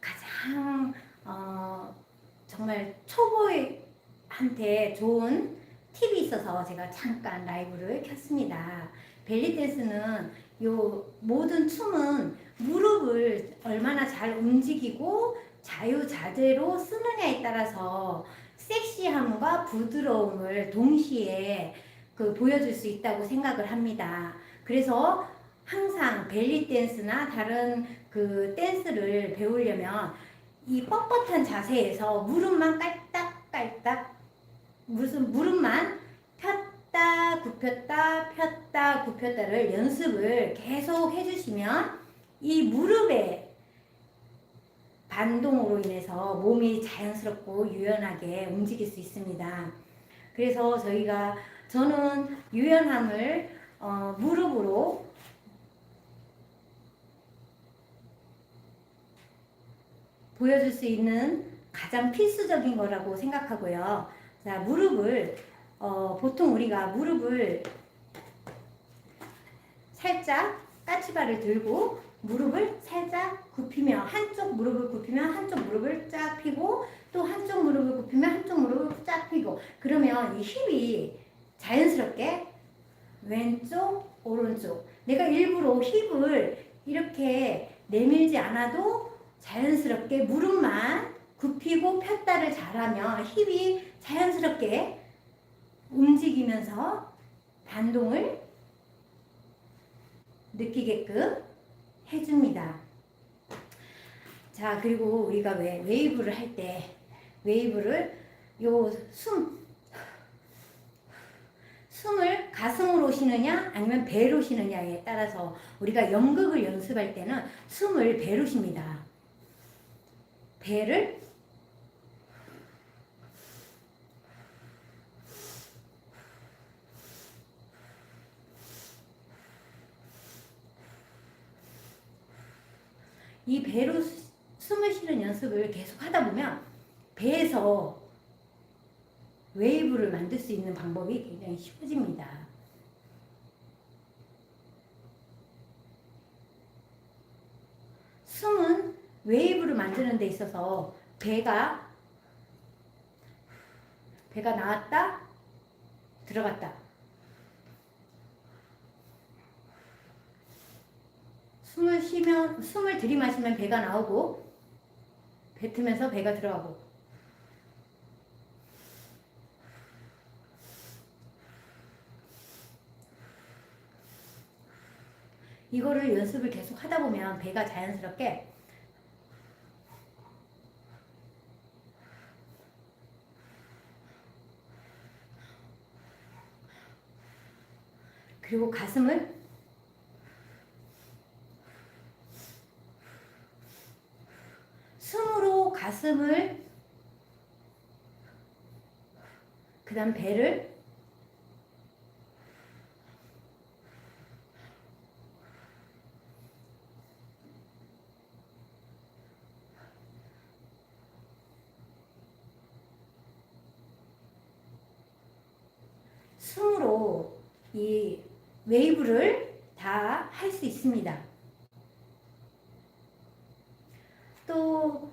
가장 어, 정말 초보한테 좋은 팁이 있어서 제가 잠깐 라이브를 켰습니다. 벨리 댄스는 요 모든 춤은 무릎을 얼마나 잘 움직이고 자유자재로 쓰느냐에 따라서 섹시함과 부드러움을 동시에 그 보여줄 수 있다고 생각을 합니다. 그래서 항상 벨리 댄스나 다른 그 댄스를 배우려면 이 뻣뻣한 자세에서 무릎만 깔딱깔딱 무슨 무릎만 폈다 굽혔다 폈다 굽혔다를 연습을 계속 해주시면 이 무릎의 반동으로 인해서 몸이 자연스럽고 유연하게 움직일 수 있습니다. 그래서 저희가 저는 유연함을 어, 무릎으로 보여줄 수 있는 가장 필수적인 거라고 생각하고요. 자, 무릎을 어, 보통 우리가 무릎을 살짝 까치발을 들고 무릎을 살짝 굽히며 한쪽 무릎을 굽히면 한쪽 무릎을 쫙 펴고 또 한쪽 무릎을 굽히면 한쪽 무릎을 쫙 펴고 그러면 이 힙이 자연스럽게 왼쪽 오른쪽 내가 일부러 힙을 이렇게 내밀지 않아도 자연스럽게 무릎만 굽히고 폈다를 잘하면 힙이 자연스럽게 움직이면서 반동을 느끼게끔 해줍니다. 자, 그리고 우리가 왜 웨이브를 할 때 웨이브를 요 숨, 숨을 가슴으로 쉬느냐 아니면 배로 쉬느냐에 따라서 우리가 연극을 연습할 때는 숨을 배로 쉽니다. 배를 이 배로 수- 숨을 쉬는 연습을 계속 하다 보면 배에서 웨이브를 만들 수 있는 방법이 굉장히 쉬워집니다. 숨은 웨이브를 만드는 데 있어서 배가 배가 나왔다 들어갔다. 숨을 쉬면 숨을 들이마시면 배가 나오고 뱉으면서 배가 들어가고. 이거를 연습을 계속 하다 보면 배가 자연스럽게 그리고 가슴을 숨으로 가슴을 그 다음 배를 숨으로 이 웨이브를 다 할 수 있습니다. 또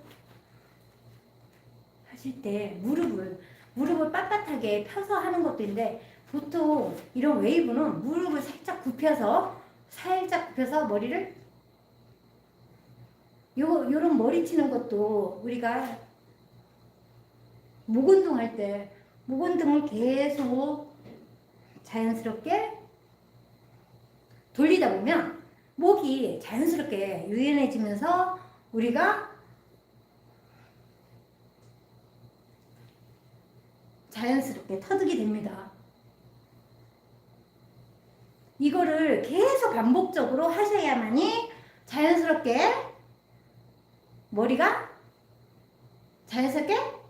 하실 때 무릎을 무릎을 빳빳하게 펴서 하는 것도 있는데 보통 이런 웨이브는 무릎을 살짝 굽혀서 살짝 굽혀서 머리를 요 요런 머리 치는 것도 우리가 목 운동할 때 목 운동을 계속 자연스럽게 돌리다 보면 목이 자연스럽게 유연해지면서 우리가 자연스럽게 터득이 됩니다. 이거를 계속 반복적으로 하셔야만이 자연스럽게 머리가 자연스럽게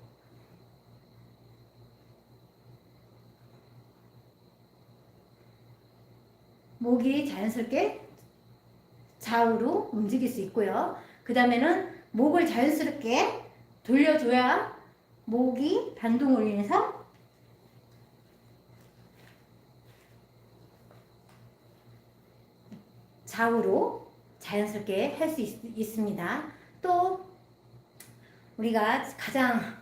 목이 자연스럽게 좌우로 움직일 수 있고요. 그 다음에는 목을 자연스럽게 돌려줘야 목이 반동을 인해서 좌우로 자연스럽게 할 수 있습니다. 또 우리가 가장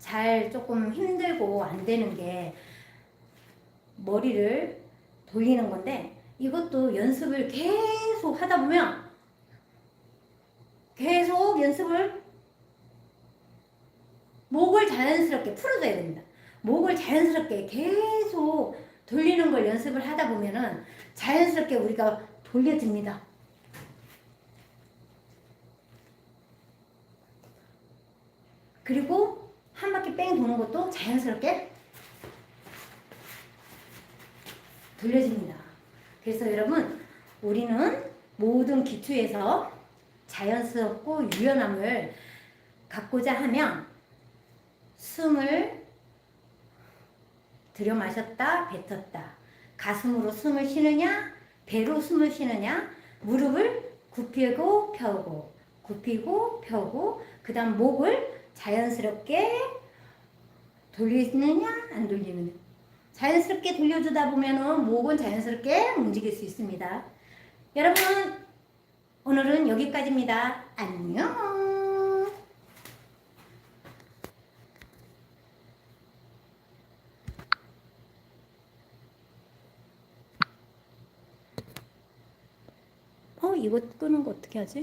잘 조금 힘들고 안 되는 게 머리를 돌리는 건데 이것도 연습을 계속 하다 보면 계속 연습을 목을 자연스럽게 풀어줘야 됩니다. 목을 자연스럽게 계속 돌리는 걸 연습을 하다 보면은 자연스럽게 우리가 돌려집니다. 그리고 한 바퀴 뺑 도는 것도 자연스럽게 돌려집니다. 그래서 여러분, 우리는 모든 기초에서 자연스럽고 유연함을 갖고자 하면 숨을 들여 마셨다, 뱉었다. 가슴으로 숨을 쉬느냐, 배로 숨을 쉬느냐, 무릎을 굽히고 펴고, 굽히고 펴고, 그 다음 목을 자연스럽게 돌리느냐, 안 돌리느냐. 자연스럽게 돌려주다 보면은 목은 자연스럽게 움직일 수 있습니다. 여러분, 오늘은 여기까지입니다. 안녕! 어, 이거 끄는 거 어떻게 하지?